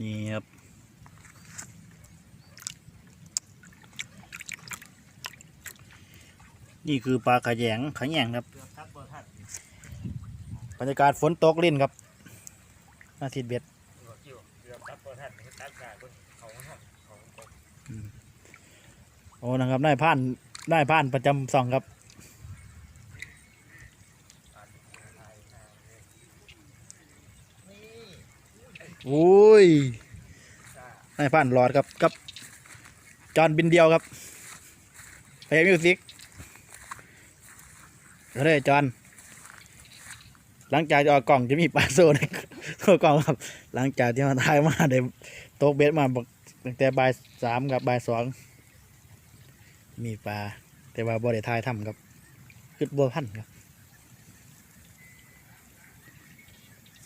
นี่ครับนี่คือปลาขะแยงขะแยงครับบรรยากาศฝนตกลิ่นครับอาทิตย์เบ็ดเกือบเกี่ยวเกือบทับเบอร์ทัดนี่ตัดกายบนเขาหันเขาตกโอ้นะครับนายผ่านนายผ่านประจำสองครับ อ่านทายทางเลยนี่ โอ้ยจ้านายผ่านหลอดครับกับ จอนบินเดียวครับเพลงมิวสิกเรื่อยจอน หลังจากจะเออกกล่องจะมีปลาโซ่ในตัวกล่องครับ หลังจากที่มาทายมาได้โตกเบ็ดมาตั้งแต่บ่ายสามกับบ่ายสองมีปลาแต่ว่าบ่ได้ทายทำครับคือบัวพันครับ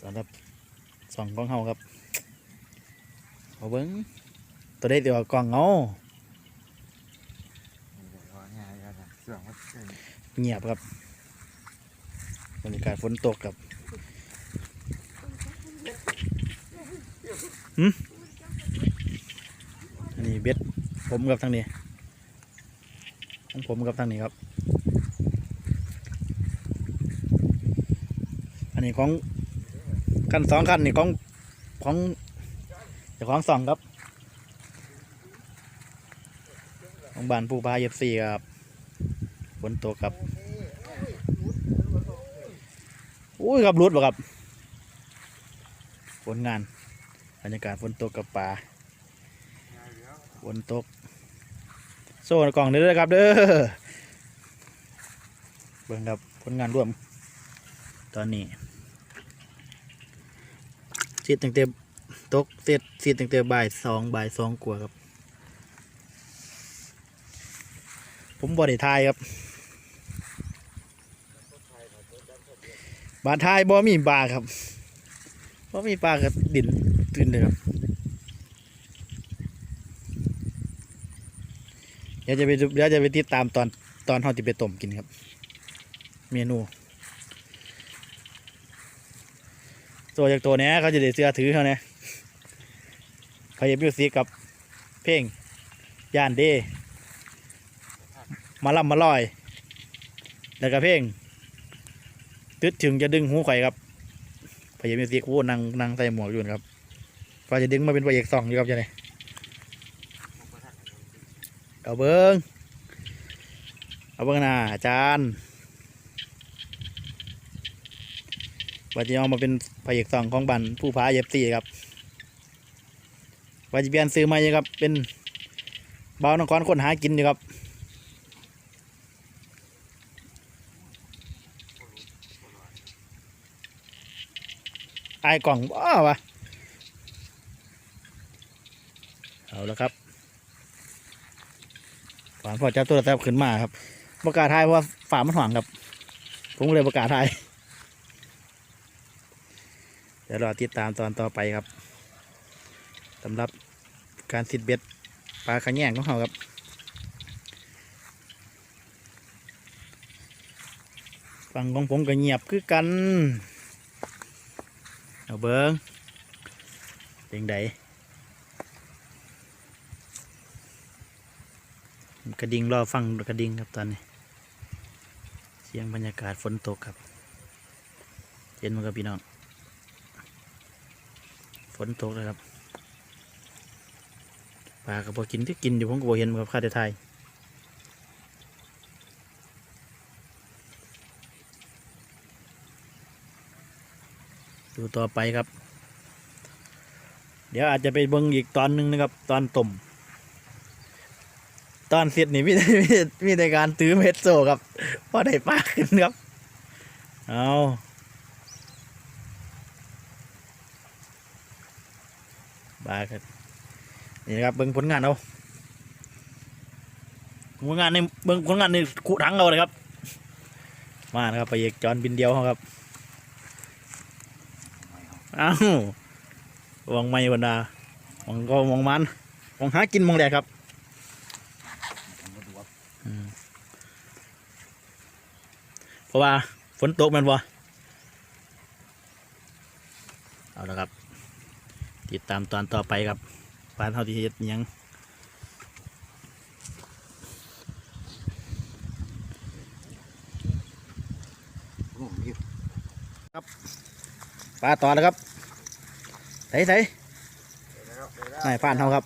สำหรับสองของเฮาครับ เอาเบิ้งตัวได้ตัวกล่องเงาง่ายกันนะเอาเงียบครับบรรยากาศฝนตกครับหืมอันนี้เบ็ดผมกับทางนี้ของผมกับทางนี้ครับ อันนี้ของขั้นสองขั้นนี่ของของ จ้าของสองครับของบ้านผู้พาเย็บสี่ครับฝนตกครับอุ้ยครับรุดบ่ครับผลงานบรรยากาศฝนตกกับป่าฝนตก โซ่กล่องนี้ด้วยครับเด้อเบิ่งครับผลงานร่วม ตอนนี้เสียตั้งแตกเสร็จเสียตั้งแต่บ่ายสองบ่ายสองกว่าครับ ผมบอได้ทายครับบาทายบ่มีปลาครับบ่มีปลากับดินตื่นเลยครับ เดี๋ยวจะไปเดี๋ยวจะไปติดตามตอนตอนเขาจะไปต้มกินครับ เมนู ตัวจากตัวนี้เขาจะได้เสื้อถือเขาเนี่ยเขาจะมิวสิกกับเพลงย่านเดมาล่ำมาลอย แล้วก็เพลงตึดถึงจะดึงหูไข่ครับพยายมิวสิกโอ้นางนางใส่หมวกอยู่นะครับพอจะดึงมาเป็นพระเอกสองอยู่ครับจะไหนเอาเบิ้งเอาเบิ้งนะอาจารย์ ว่าจะเอามาเป็นพระเอกสองของบันผู้พาเย็บสี่ครับว่าจะเปลี่ยนซื้อมาอยู่ครับ เป็นเบาวนครคนหากินอยู่ครับไอ้กล่องว้าวะเอาแล้วครับฝานพอจับตัวแทบขึ้นมาครับประกาศทายเพราะว่าฝามันหวางครับ ผมเลยประกาศทาย ดี๋ยวรอติดตามตอนต่อไปครับสำหรับการติดเบ็ดปลาขะแยงของเขาครับฝั่งของผมก็เงียบคือกัน เอาเบิ้งเป็นไดกระดิ่งรอฟังกระดิ่งครับตอนนี้ เสียงบรรยากาศฝนตกครับเย็นมากับพี่น้อง ฝนตกเลยครับปลากับพอกินที่กินอยู่ผมก็บอเห็นกับข้าแต่ไทยดูต่อไปครับ เดี๋ยวอาจจะไปเบิ่งอีกตอนหนึ่งนะครับ ตอนต้มตอนเสร็จนี่มีแต่มีแต่มีแต่การตื้อเม็ดโซครับพอได้ปลาขึ้นครับ เอา ปลาครับนี่นะครับเบิ่งผลงานเอาผลงานในเบิ่งผลงานในคุถังเราเลยครับ มานะครับไปเอกจอนบินเดียวครับอ้าววังไม่บรรดาวังก็วังมันวังหากินมองแดดครับเพราะว่าฝนตกแมันบ่เอาละครับ ติดตามตอนต่อไปครับบ้านเฮาที่เฮ็ดหยังโอ้ยปลาต่อแล้วครับใส่ใส่แล้วแล้วนายผ่านเฮาครับ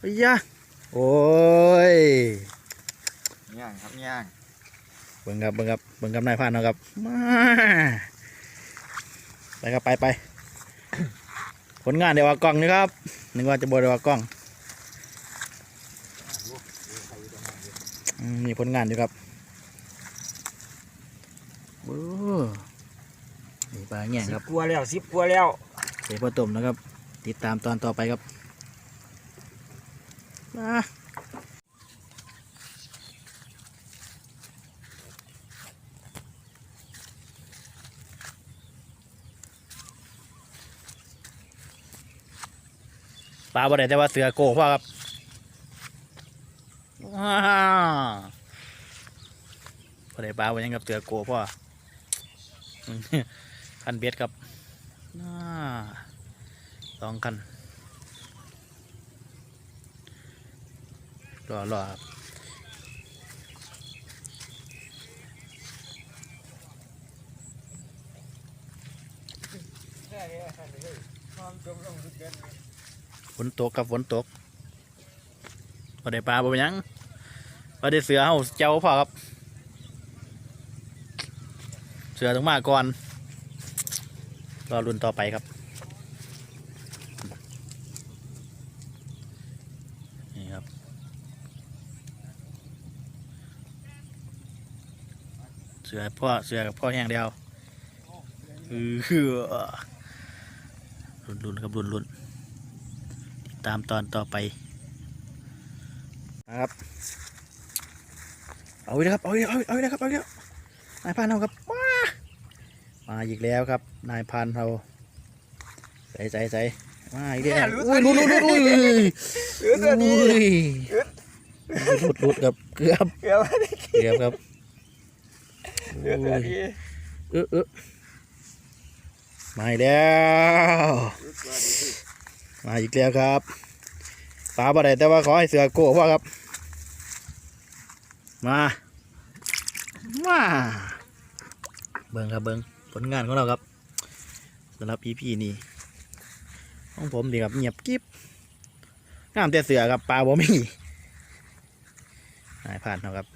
ไอ้ยะโอ้ยย่างครับย่างเบิ่งครับเบิ่งครับเบิ่งกับนายผ่านเฮาครับมาไปครับไปไปผ ลงานเดี๋ยวว่ากล้องนี่ครับนึกว่าจะบอกเดี๋ยวว่ากล้องอืมมีผลงานอยู่ครับโอ้นี่ปลาแง่งสิครับบกลัวแล้วสิบกลัวแล้วเสพอต้มนะครับ ติดตามตอนต่อไปครับมา ลาบ่ได้แต่ว่าเสือโกงพ่อครับว้าวบ่ได้ปลาบ่ยังกับเสือโกงพ่อคันเบ็ดครับสองคันรอรอครับแค่นี้ครับเฮ้ยควา ฝนตกกับฝนตกพอได้ปลาบ่ยังพอได้เสือเฮาเจ้าพ่อครับ เสือต้องมาก่อนรอรุ่นต่อไปครับนี่ครับเสือพ่อเสือกับพ่อแห้งเดียวเออรุ่นรุ่นครับรุ่นรุ่น ติดตามตอนต่อไปนะครับ เอาอีกแล้วครับ เอาอีกแล้วเอาอีกแล้วครับ เอาอีกแล้วนายพรานเราครับ มา มาอีกแล้วครับ นายพรานเราใส่ใส่ใส่มาอีกแล้วอุ้ยหลุดหลุดหลุดอุ้ยเออตัวนี้อุ้ยหลุดหลุดกับเกือบเกือบเกือบครับเกือบตัวนี้เออเออมาอีกแล้ว มาอีกแล้วครับปลาบ่ได้แต่ว่าขอให้เสือโก้พ่อครับ มามาเบิ่งครับเบิ่งผลงานของเราครับสำหรับ EP นี้ของผมดีครับเงียบกิ๊บงามแต่เสือครับปลาบ่มีหายผ่านแล้วครับ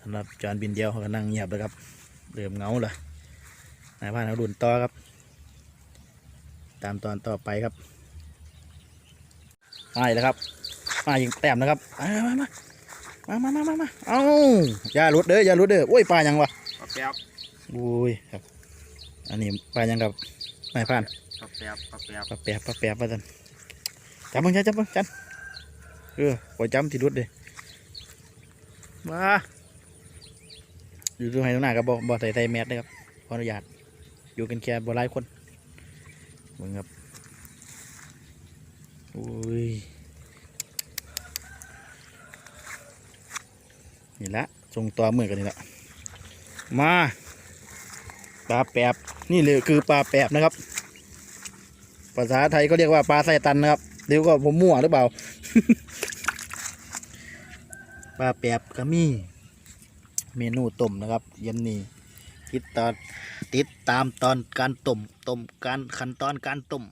สำหรับจอนบินเดียวเขาก็นั่งเงียบเลยครับเริ่มเงาเลยนายผ่านเขาดุนต่อครับ ตามตอนต่อไปครับ มาอีกแล้วครับ มายิงแต้มนะครับ มามามามามามามาเอาอย่าหลุดเด้ออย่าหลุดเด้อโอ้ยปลายังวะปับแป๊บโอ้ยครับ อันนี้ปลายังกับนายพรานปับแป๊บปับแป๊บปลาแปบปลาแปบมาจันจับมึงจับจับมึงจันเออปล่อยจำที่หลุดเลยมาอยู่ตรงไหนตรงหน้ากับบอบอใส่ใส่แมสเลยครับขออนุญาตอยู่กันแค่บ่หลายคนมึงครับโอ้ย นี่ละส่งตัวเหมือนกันนี่ละมาปลาแปบนี่เลยคือปลาแปบนะครับ ภาษาไทยก็เรียกว่าปลาไส้ตันนะครับเดี๋ยวก็ผมมั่วหรือเปล่า ปลาแปบก็มีเมนูต้มนะครับเย็นนี้ติดตอนติดตามตอนการต้มต้มการขั้นตอนการต้ม